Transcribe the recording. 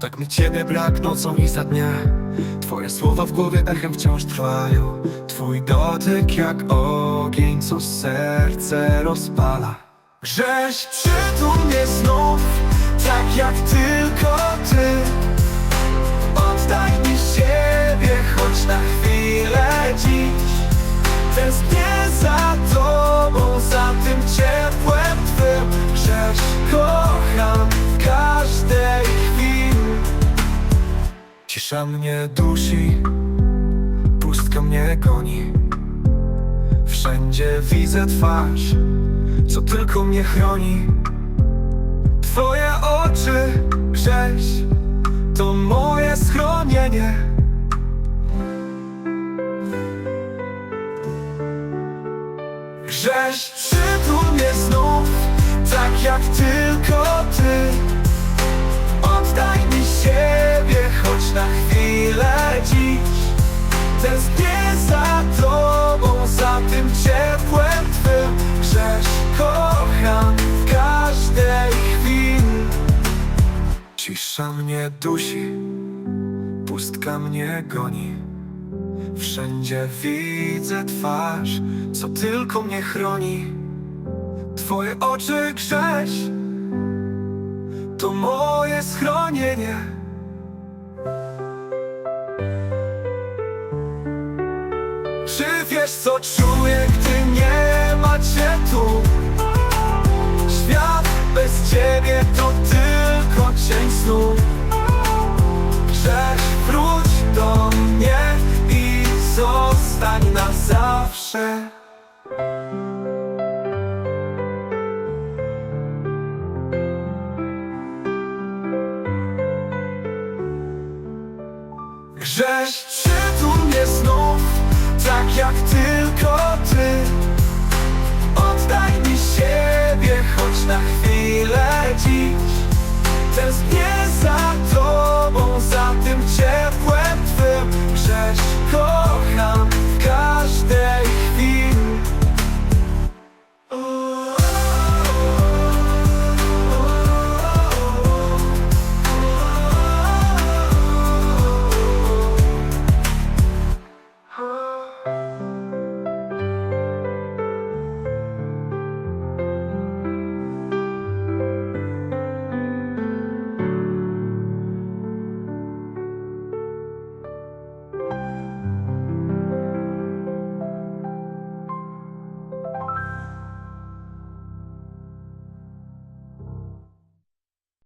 Tak mi ciebie brak nocą i za dnia. Twoje słowa w głowie echem wciąż trwają. Twój dotyk jak ogień, co serce rozpala. Grześ przytul mnie znów, Cisza mnie dusi, pustka mnie goni. Wszędzie widzę twarz, co tylko mnie chroni. Twoje oczy, grześ, to moje schronienie. Grześ, przytul mnie znów, tak jak ty Cisza mnie dusi, pustka mnie goni. Wszędzie widzę twarz, co tylko mnie chroni. Twoje oczy grześ, to moje schronienie. Czy wiesz co czuję, gdy nie ma cię tu? Świat Grześ, przytul mnie znów,